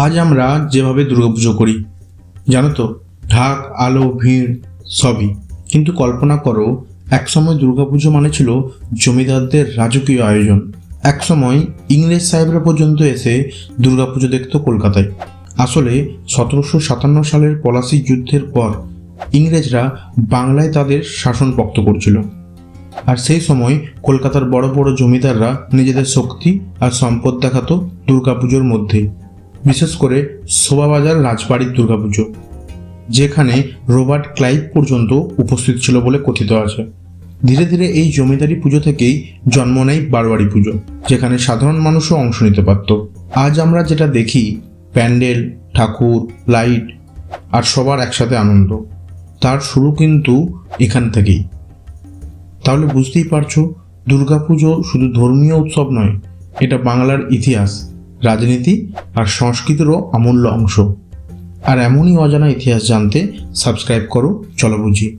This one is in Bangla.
আজ আমরা যেভাবে দুর্গাপুজো করি জানো তো ঢাক, আলো, ভিড়, সবই। কিন্তু কল্পনা করো, একসময় দুর্গাপুজো মানে ছিল জমিদারদের রাজকীয় আয়োজন। একসময় ইংরেজ সাহেবরা পর্যন্ত এসে দুর্গাপুজো দেখত কলকাতায়। আসলে সতেরোশো সাতান্ন সালের পলাশি যুদ্ধের পর ইংরেজরা বাংলায় তাদের শাসন পক্ত করছিল। আর সেই সময় কলকাতার বড় বড় জমিদাররা নিজেদের শক্তি আর সম্পদ দেখাতো দুর্গাপুজোর মধ্যেই বিশেষ করে শোভাবাজার রাজবাড়ির দুর্গাপুজো, যেখানে রোবার্ট ক্লাইভ পর্যন্ত উপস্থিত ছিল বলে কথিত আছে। ধীরে ধীরে এই জমিদারি পুজো থেকেই জন্ম নেয় বারোয়ারি পুজো, যেখানে সাধারণ মানুষও অংশ নিতে পারত। আজ আমরা যেটা দেখি, প্যান্ডেল, ঠাকুর, লাইট আর সবার একসাথে আনন্দ। তার শুরু কিন্তু এখান থেকেই। তাহলে বুঝতেই পারছ, দুর্গাপুজো শুধু ধর্মীয় উৎসব নয়, এটা বাংলার ইতিহাস। রাজনীতি আর সংস্কৃতিরও অমূল্য অংশ। আর এমনই অজানা ইতিহাস জানতে সাবস্ক্রাইব করো চলো বুঝি।